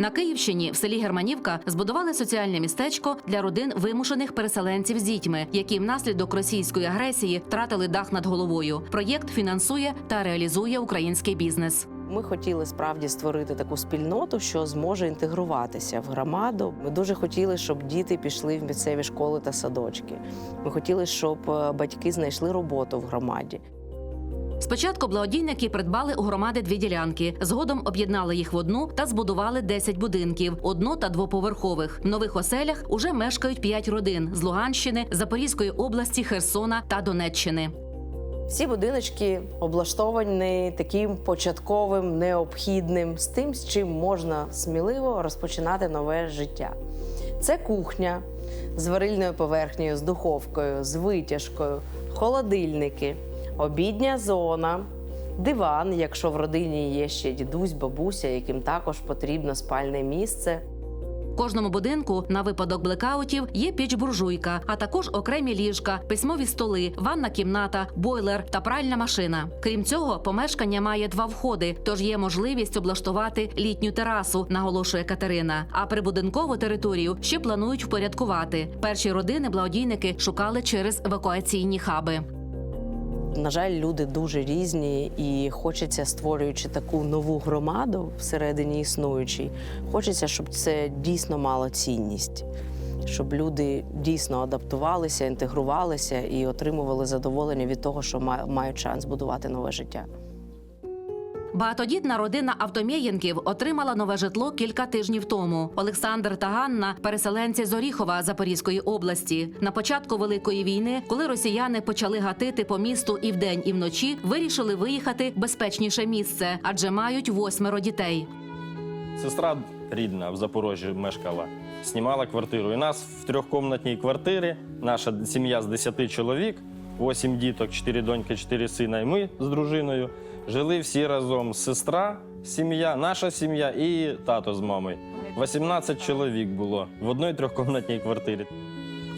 На Київщині в селі Германівка збудували соціальне містечко для родин вимушених переселенців з дітьми, які внаслідок російської агресії втратили дах над головою. Проєкт фінансує та реалізує український бізнес. Ми хотіли справді створити таку спільноту, що зможе інтегруватися в громаду. Ми дуже хотіли, щоб діти пішли в місцеві школи та садочки. Ми хотіли, щоб е, батьки знайшли роботу в громаді. Спочатку благодійники придбали у громади дві ділянки. Згодом об'єднали їх в одну та збудували 10 будинків, одно та двоповерхових. В нових оселях уже мешкають 5 родин з Луганщини, Запорізької області, Херсона та Донеччини. Всі будиночки облаштовані таким початковим, необхідним, з тим, з чим можна сміливо розпочинати нове життя. Це кухня з варильною поверхнею, з духовкою, з витяжкою, холодильники, обідня зона, диван, якщо в родині є ще дідусь, бабуся, яким також потрібно спальне місце. В кожному будинку на випадок блекаутів є піч-буржуйка, а також окремі ліжка, письмові столи, ванна кімната, бойлер та пральна машина. Крім цього, помешкання має два входи, тож є можливість облаштувати літню терасу, наголошує Катерина. А прибудинкову територію ще планують впорядкувати. Перші родини благодійники шукали через евакуаційні хаби. На жаль, люди дуже різні, і хочеться, створюючи таку нову громаду всередині існуючій, хочеться, щоб це дійсно мало цінність, щоб люди дійсно адаптувалися, інтегрувалися і отримували задоволення від того, що ма- мають шанс будувати нове життя. Багатодітна родина Автомєєнків отримала нове житло кілька тижнів тому. Олександр та Ганна переселенці з Оріхова Запорізької області. На початку великої війни, коли росіяни почали гатити по місту і вдень, і вночі, вирішили виїхати в безпечніше місце, адже мають восьмеро дітей. Сестра рідна в Запорожжі мешкала, знімала квартиру. І нас в трьохкомнатній квартирі, наша сім'я з 10 чоловік, 8 діток, 4 доньки, 4 сина, і ми з дружиною жили всі разом. Сестра, сім'я, наша сім'я і тато з мамою. 18 чоловік було в одній трьохкомнатній квартирі.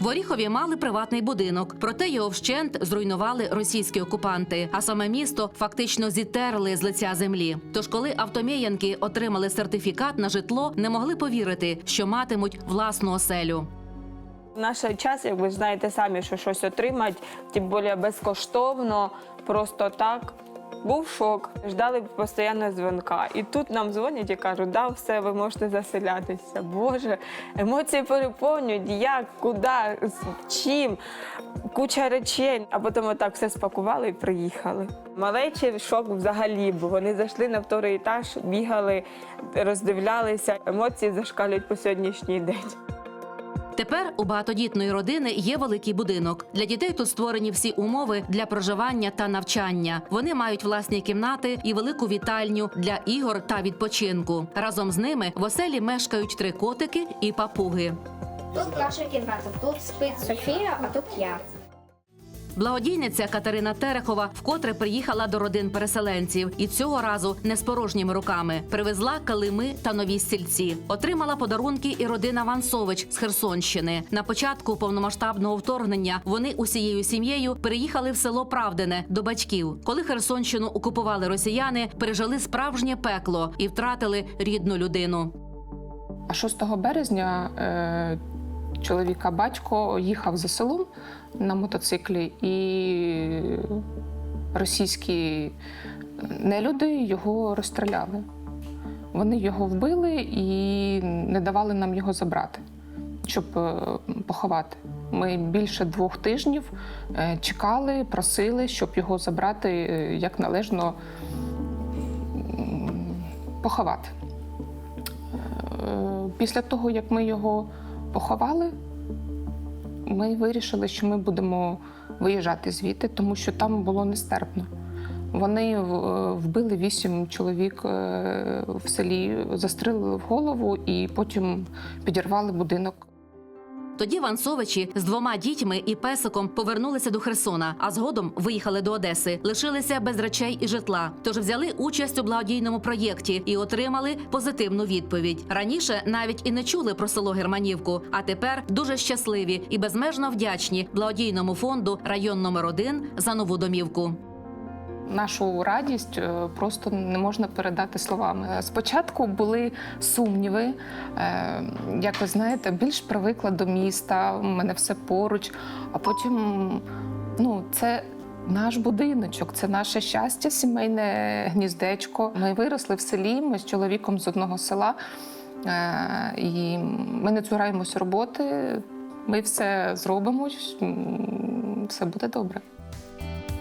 В Оріхові мали приватний будинок, проте його вщент зруйнували російські окупанти. А саме місто фактично зітерли з лиця землі. Тож, коли автомєянки отримали сертифікат на житло, не могли повірити, що матимуть власну оселю. Наш час, як ви знаєте самі, що щось отримати, тим більше безкоштовно, просто так. Був шок, ждали постійно дзвонка. І тут нам дзвонять і кажуть, да, все, ви можете заселятися. Боже, емоції переповнюють, як, куди, з чим, куча речей. А потім отак все спакували і приїхали. Малечі шок взагалі, бо вони зайшли на вторий етаж, бігали, роздивлялися. Емоції зашкалюють по сьогоднішній день. Тепер у багатодітної родини є великий будинок. Для дітей тут створені всі умови для проживання та навчання. Вони мають власні кімнати і велику вітальню для ігор та відпочинку. Разом з ними в оселі мешкають три котики і папуги. Тут ваша кімната, тут спить Софія, а тут я. Благодійниця Катерина Терехова вкотре приїхала до родин переселенців і цього разу не з порожніми руками. Привезла калими та нові стільці. Отримала подарунки і родина Вансович з Херсонщини. На початку повномасштабного вторгнення вони усією сім'єю переїхали в село Правдине до батьків. Коли Херсонщину окупували росіяни, пережили справжнє пекло і втратили рідну людину. А 6 березня е, чоловіка батько їхав за селом на мотоциклі, і російські нелюди його розстріляли. Вони його вбили і не давали нам його забрати, щоб е, поховати. Ми більше двох тижнів е, чекали, просили, щоб його забрати е, як належно поховати. Після того, як ми його поховали, ми вирішили, що ми будемо виїжджати звідти, тому що там було нестерпно. Вони вбили вісім чоловік е, в селі, застрелили в голову і потім підірвали будинок. Тоді Вансовичі з двома дітьми і песиком повернулися до Херсона, а згодом виїхали до Одеси, лишилися без речей і житла. Тож взяли участь у благодійному проєкті і отримали позитивну відповідь. Раніше навіть і не чули про село Германівку, а тепер дуже щасливі і безмежно вдячні благодійному фонду район номер 1 за нову домівку. Нашу радість е, просто не можна передати словами. Спочатку були сумніви, е, якось знаєте, більш привикла до міста, у мене все поруч, а потім ну, це. Наш будиночок, це наше щастя, сімейне гніздечко. Ми виросли в селі. Ми з чоловіком з одного села, е, і ми не цураємось роботи. Ми все зробимо, все буде добре.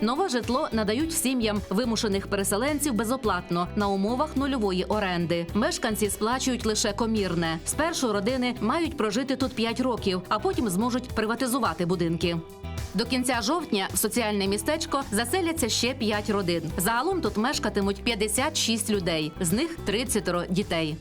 Нове житло надають сім'ям вимушених переселенців безоплатно на умовах нульової оренди. Мешканці сплачують лише комірне. Спершу родини мають прожити тут 5 років, а потім зможуть приватизувати будинки. До кінця жовтня в соціальне містечко заселяться ще 5 родин. Загалом тут мешкатимуть 56 людей, з них 30 дітей.